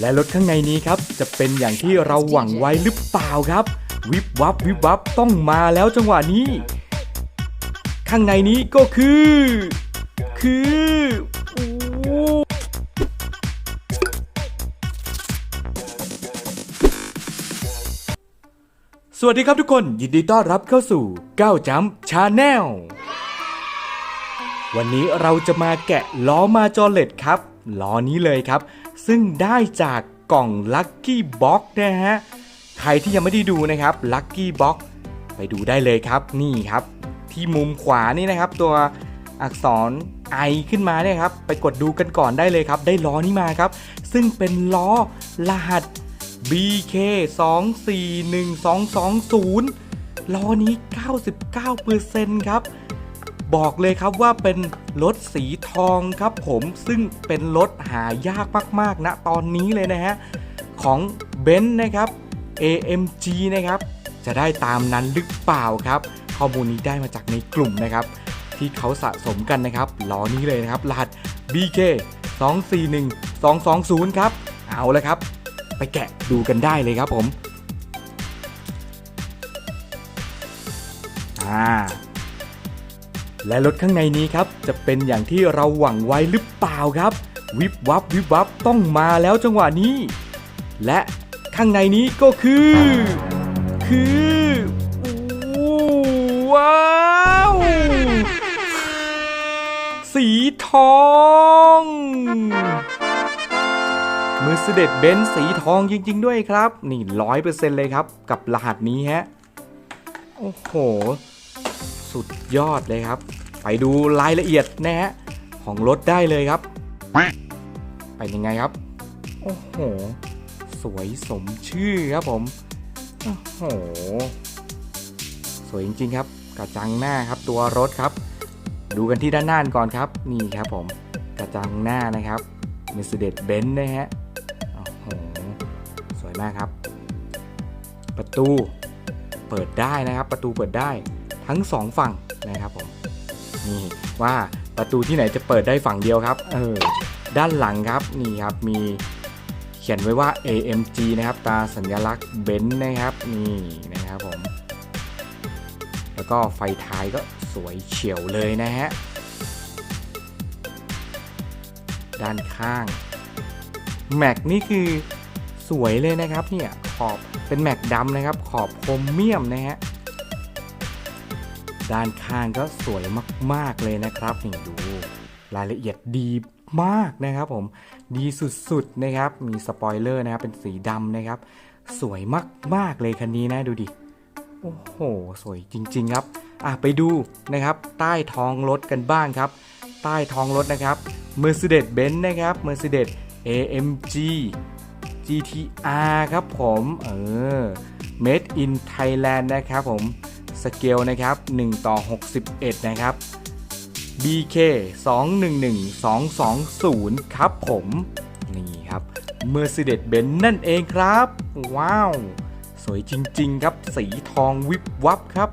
และรถข้างในนี้ครับ จะเป็นอย่างที่เราหวังไว้หรือเปล่าครับ วิบวับวิบวับต้องมาแล้วจังหวะนี้ ข้างในนี้ก็คือ คือสวัสดีครับทุกคนยินดีต้อนรับเข้าสู่ก้าวจัมชาแนลวันนี้เราจะมาแกะล้อมาจอเลตครับล้อนี้เลยครับ ซึ่งได้จากกล่อง Lucky Box นะฮะ ใครที่ยังไม่ได้ดูนะครับ Lucky Box ไปดูได้เลยครับนี่ครับ ที่มุมขวานี่นะครับ ตัวอักษร I ขึ้นมาเนี่ยครับ ไปกดดูกันก่อนได้เลยครับ ได้ล้อนี้มาครับ ซึ่งเป็นล้อรหัส BK 2 4 1 2 2 0ล้อนี้ 99%ครับ บอกเลยครับว่าเป็น รถสีทองครับผมซึ่งเป็นรถหายากมากๆนะตอนนี้เลยนะฮะ ของเบนซ์นะครับ AMG นะครับ จะได้ตามนั้นหรือเปล่าครับ ข้อมูลนี้ได้มาจากในกลุ่มนะครับ ที่เขาสะสมกันนะครับล้อนี้เลยนะครับรหัส BK 241 220 ครับ เอาเลยครับ ไปแกะดูกันได้เลยครับผม อ่า และรถข้างในนี้ครับ จะเป็นอย่างที่เราหวังไว้หรือเปล่าครับ วิบวับวิบวับต้องมาแล้วจังหวะนี้ และข้างในนี้ก็คือ คือว้าวสีทอง มือเสด็จเบนสีทองจริง ๆ ด้วยครับ นี่ร้อยเปอร์เซ็นต์เลยครับ กับรหัสนี้ฮะ โอ้โห สุดยอดเลยครับ ไปดูรายละเอียดนะฮะของรถได้เลยครับ เป็นยังไงครับ โอ้โห สวยสมชื่อครับผม โอ้โห สวยจริงๆครับ กระจังหน้าครับตัวรถครับ ดูกันที่ด้านหน้าก่อนครับ นี่ครับผม กระจังหน้านะครับ Mercedes-Benz นะฮะ โอ้โห สวยมากครับ ประตูเปิดได้นะครับ ประตูเปิดได้ ทั้งสองฝั่งนะครับผมนี่ว่าประตูที่ไหนจะเปิดได้ฝั่งเดียวครับเออด้านหลังครับนี่ครับมีเขียนไว้ว่า AMG นะครับตาสัญลักษณ์เบนซ์นะครับนี่นะครับผมแล้วก็ไฟท้ายก็สวยเฉียวเลยนะฮะด้านข้างแม็กนี่คือสวยเลยนะครับเนี่ยขอบเป็นแม็กดำนะครับขอบโครเมียมนะฮะ ด้านข้างก็สวยมาก ๆ เลยนะครับนี่ดูรายละเอียดดีมากนะครับผมดีสุด ๆ นะครับ มีสปอยเลอร์นะครับเป็นสีดำนะครับ สวยมาก ๆ เลยคันนี้นะดูดิ โอ้โห สวยจริง ๆ ครับ อะไปดูนะครับ ใต้ท้องรถกันบ้างครับ ใต้ท้องรถนะครับ Mercedes-Benz นะครับ Mercedes AMG GTR ครับผม เออ Made in Thailand นะครับผม สเกลนะครับ1ต่อ 61 นะครับ BK 211 220 ครับผม นี่ครับ Mercedes-Benz นั่นเองครับ ว้าว สวยจริง ๆ ครับ สีทองวิบวับครับ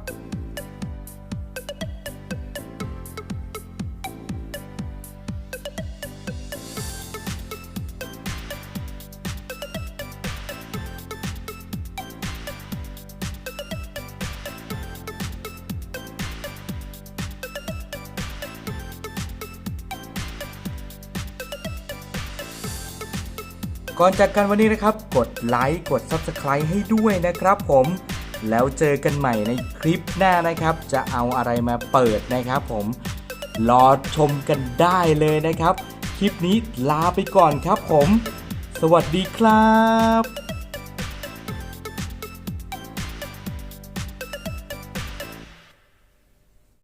ก่อนจากกันวันนี้นะครับ กดไลค์กด Subscribe ให้ด้วยนะครับผมแล้วเจอกันใหม่ในคลิปหน้านะครับ จะเอาอะไรมาเปิดนะครับผมรอชมกันได้เลยนะครับ คลิปนี้ลาไปก่อนครับผม สวัสดีครับ